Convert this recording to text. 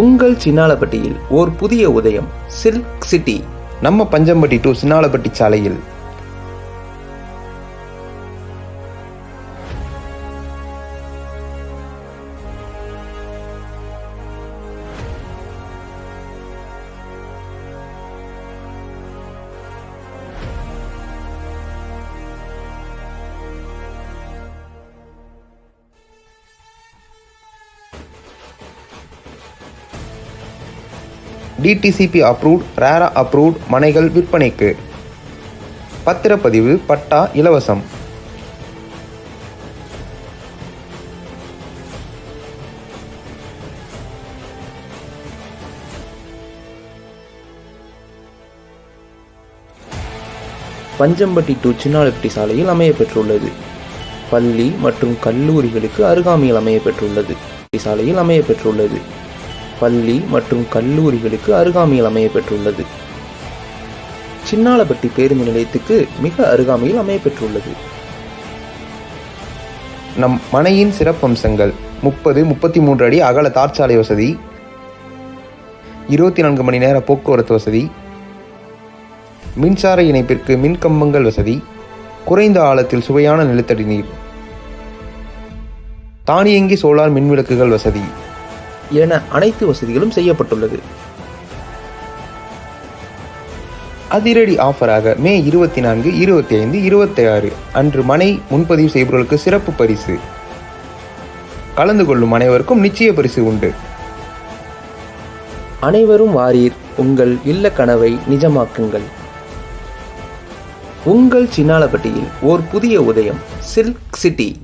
உங்கள் சின்னாலப்பட்டியில் ஓர் புதிய உதயம் சில்க் சிட்டி நம்ம பஞ்சம்பட்டி டு சின்னாலப்பட்டி சாலையில். டிடிசிபி அப்ரூவ்ட் ரேரா அப்ரூவ்ட் மனைகள் விற்பனைக்கு. பத்திரப்பதிவு பட்டா இலவசம். பஞ்சம்பட்டி டு சின்னாலப்பட்டி சாலையில் அமைய பெற்றுள்ளது பள்ளி மற்றும் கல்லூரிகளுக்கு அருகாமையில் அமைய பெற்றுள்ளது சாலையில் அமைய பெற்றுள்ளது பள்ளி மற்றும் கல்லூரிகளுக்கு அருகாமையில் அமைய பெற்றுள்ளது. சின்னாலப்பட்டி பேருந்து நிலையத்துக்கு மிக அருகாமையில் அமைய பெற்றுள்ளது. நம் மனையின் சிறப்பம்சங்கள் முப்பது முப்பத்தி மூன்று அடி அகல தார்ச்சாலை வசதி இருபத்தி நான்கு மணி நேர போக்குவரத்து வசதி மின்சார இணைப்பிற்கு மின் கம்பங்கள் வசதி குறைந்த ஆழத்தில் சுவையான நிலத்தடி நீர் தானியங்கி சோலார் மின்விளக்குகள் வசதி. என அனைத்து வசதிகளும் செய்யப்பட்டுள்ளது. அதிரடி ஆஃபராக மே இருபத்தி நான்கு இருபத்தி ஐந்து இருபத்தி ஆறு அன்று மனை முன்பதிவு செய்பவர்களுக்கு சிறப்பு பரிசு. கலந்து கொள்ளும் அனைவருக்கும் நிச்சய பரிசு உண்டு. அனைவரும் வாரீர் உங்கள் இல்ல கனவை நிஜமாக்குங்கள். உங்கள் சின்னாலப்பட்டியில் ஓர் புதிய உதயம் சில்க் சிட்டி.